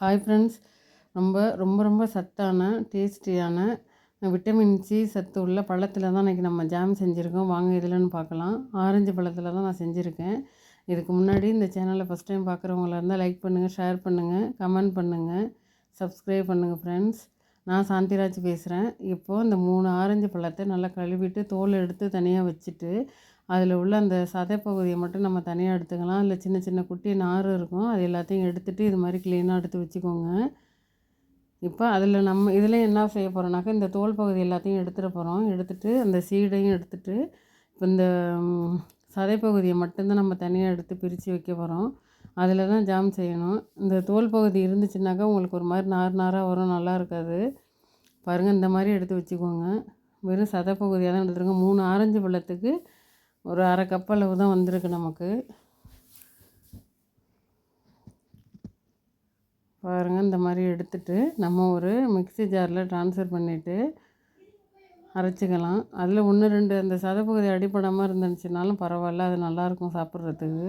Hi friends ரொம்ப ரொம்ப ரொம்ப சத்தான டேஸ்டியான விட்டமின் சி சத்து உள்ள பழத்தில் தான் இன்றைக்கி நம்ம ஜாம் செஞ்சுருக்கோம். வாங்க இதில்னு பார்க்கலாம். ஆரஞ்சு பழத்தில் தான் நான் செஞ்சுருக்கேன். இதுக்கு முன்னாடி இந்த சேனலை ஃபஸ்ட் டைம் பார்க்குறவங்களா இருந்தால் லைக் பண்ணுங்கள் ஷேர் பண்ணுங்கள் கமெண்ட் பண்ணுங்கள் சப்ஸ்கிரைப் பண்ணுங்கள் ஃப்ரெண்ட்ஸ் நான் சாந்திராஜ் பேசுகிறேன் இப்போது இந்த மூணு ஆரஞ்சு பழத்தை நல்லா கழுவிட்டு தோல் எடுத்து தனியாக வச்சுட்டு அதில் உள்ள அந்த சதை பகுதியை மட்டும் நம்ம தனியாக எடுத்துக்கலாம். அதில் சின்ன சின்ன குட்டி நார் இருக்கும். அது எல்லாத்தையும் எடுத்துகிட்டு இது மாதிரி க்ளீனாக எடுத்து வச்சுக்கோங்க. இப்போ அதில் நம்ம இதில் என்ன செய்ய போகிறோம்னாக்கா இந்த தோல் பகுதி எல்லாத்தையும் எடுத்துகிட்டு போகிறோம் எடுத்துகிட்டு அந்த சீடையும் எடுத்துகிட்டு இப்போ இந்த சதை பகுதியை மட்டும்தான் நம்ம தனியாக எடுத்து பிரித்து வைக்க போகிறோம் அதில் தான் ஜாம் செய்யணும். இந்த தோல் பகுதி இருந்துச்சுனாக்கா உங்களுக்கு ஒரு மாதிரி நார் நாராக வரும். நல்லா இருக்காது. பாருங்கள் இந்த மாதிரி எடுத்து வச்சுக்கோங்க. வெறும் சதை பகுதியாக தான் எடுத்துருங்க மூணு ஆரஞ்சு பழத்துக்கு ஒரு அரை கப் அளவு தான் வந்திருக்கு நமக்கு. பாருங்கள் இந்த மாதிரி எடுத்துட்டு நம்ம ஒரு மிக்சி ஜாரில் ட்ரான்ஸ்ஃபர் பண்ணிவிட்டு அரைச்சிக்கலாம். அதில் ஒன்று ரெண்டு அந்த சதப்பகுதி அடிப்படாமல் இருந்துச்சுனாலும் பரவாயில்ல அது நல்லாயிருக்கும் சாப்பிட்றதுக்கு.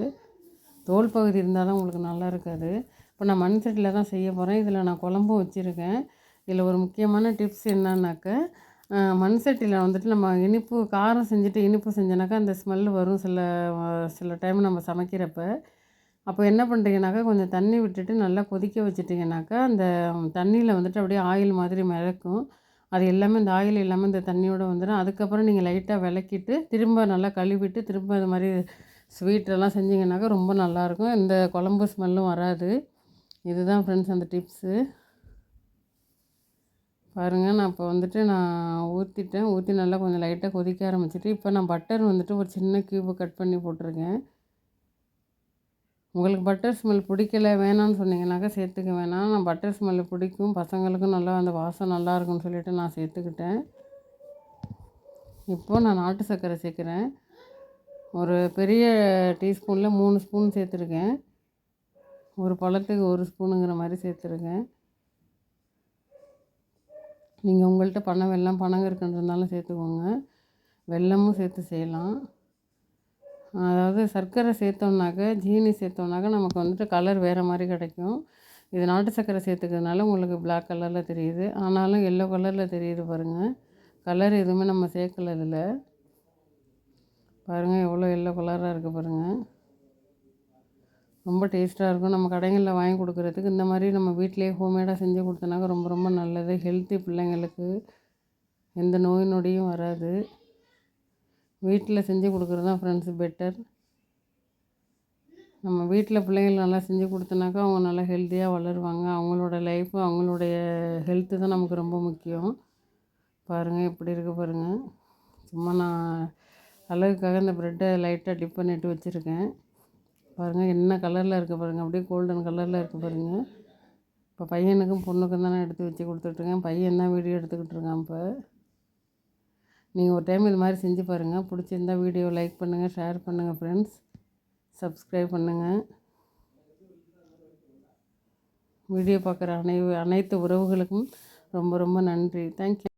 தோல் பகுதி இருந்தால் தான் உங்களுக்கு நல்லா இருக்காது. இப்போ நான் மண் சட்டியில் தான் செய்ய போகிறேன் இதில் நான் குழம்பும் வச்சுருக்கேன். இதில் ஒரு முக்கியமான டிப்ஸ் என்னன்னாக்க மண் சட்டியில் வந்துட்டு நம்ம இனிப்பு காரம் செஞ்சுட்டு இனிப்பு செஞ்சோனாக்கா அந்த ஸ்மெல் வரும் சில சில டைம் நம்ம சமைக்கிறப்ப. அப்போ என்ன பண்ணுறீங்கனாக்கா கொஞ்சம் தண்ணி விட்டுட்டு நல்லா கொதிக்க வச்சுட்டிங்கனாக்கா அந்த தண்ணியில் வந்துட்டு அப்படியே ஆயில் மாதிரி மிதக்கும். அது எல்லாமே இந்த ஆயில் எல்லாமே இந்த தண்ணியோடு வந்துடும் அதுக்கப்புறம் நீங்கள் லைட்டாக விளக்கிட்டு திரும்ப நல்லா கழுவிட்டு திரும்ப அது மாதிரி ஸ்வீட்டெல்லாம் செஞ்சிங்கனாக்கா ரொம்ப நல்லாயிருக்கும் இந்த குழம்பு ஸ்மெல்லும் வராது. இதுதான் ஃப்ரெண்ட்ஸ் அந்த டிப்ஸு பாருங்கள் நான் இப்போ வந்துட்டு நான் ஊற்றிட்டேன் ஊற்றி நல்லா கொஞ்சம் லைட்டாக கொதிக்க ஆரம்பிச்சிட்டு இப்போ நான் பட்டர் வந்துட்டு ஒரு சின்ன க்யூபை கட் பண்ணி போட்டிருக்கேன். உங்களுக்கு பட்டர் ஸ்மெல் பிடிக்கல வேணான்னு சொன்னீங்கன்னாக்கா சேர்த்துக்க வேணாம். நான் பட்டர் ஸ்மெல்லு பிடிக்கும் பசங்களுக்கும் நல்லா அந்த வாசம் நல்லாயிருக்குன்னு சொல்லிவிட்டு நான் சேர்த்துக்கிட்டேன். இப்போது நான் நாட்டு சர்க்கரை சேர்க்குறேன். ஒரு பெரிய டீஸ்பூனில் மூணு ஸ்பூன் சேர்த்துருக்கேன். ஒரு பழத்துக்கு ஒரு ஸ்பூனுங்கிற மாதிரி சேர்த்துருக்கேன். நீங்கள் உங்கள்கிட்ட பனை வெல்லம் இருக்குன்றதுனால சேர்த்துக்கோங்க. வெல்லமும் சேர்த்து செய்யலாம். அதாவது சர்க்கரை சேர்த்தோம்னாக்க ஜீனி சேர்த்தோம்னாக்க நமக்கு வந்துட்டு கலர் வேறு மாதிரி கிடைக்கும். இது நாட்டு சர்க்கரை சேர்த்துக்கிறதுனால உங்களுக்கு பிளாக் கலரில் தெரியுது. ஆனாலும் எல்லோ கலரில் தெரியுது பாருங்கள் கலர் எதுவுமே நம்ம சேர்க்கல இதில் பாருங்கள் எவ்வளோ எல்லோ கலராக இருக்குது பாருங்கள் ரொம்ப டேஸ்ட்டாக இருக்கும். நம்ம கடைகளில் வாங்கி கொடுக்குறதுக்கு. இந்த மாதிரி நம்ம வீட்டிலே ஹோம்மேடாக செஞ்சு கொடுத்தனாக்க ரொம்ப ரொம்ப நல்லது. ஹெல்த்தி பிள்ளைங்களுக்கு எந்த நோய் நொடியும் வராது. வீட்டில் செஞ்சு கொடுக்குறது தான் ஃப்ரெண்ட்ஸ் பெட்டர். நம்ம வீட்டில் பிள்ளைங்கள் நல்லா செஞ்சு கொடுத்தனாக்கா அவங்க நல்லா ஹெல்த்தியாக வளருவாங்க. அவங்களோட லைஃப்பு அவங்களுடைய ஹெல்த்து தான் நமக்கு ரொம்ப முக்கியம். பாருங்கள் எப்படி இருக்குது பாருங்கள் சும்மா நான் அழகுக்காக இந்த ப்ரெட்டை லைட்டாக டிப் பண்ணிட்டு வச்சுருக்கேன். பாருங்கள் என்ன கலரில் இருக்குது பாருங்கள் அப்படியே கோல்டன் கலரில் இருக்குது பாருங்கள் இப்போ பையனுக்கும் பொண்ணுக்கும் தானே எடுத்து வச்சு கொடுத்துட்ருக்கேன். பையன் தான் வீடியோ எடுத்துக்கிட்டு இருக்கான் இப்போ. நீங்கள் ஒரு டைம் இது மாதிரி செஞ்சு பாருங்கள் பிடிச்சிருந்தா வீடியோ லைக் பண்ணுங்கள் ஷேர் பண்ணுங்கள் ஃப்ரெண்ட்ஸ் சப்ஸ்கிரைப் பண்ணுங்கள் வீடியோ பார்க்குற அனை அனைத்து உறவுகளுக்கும் ரொம்ப ரொம்ப நன்றி. தேங்க்யூ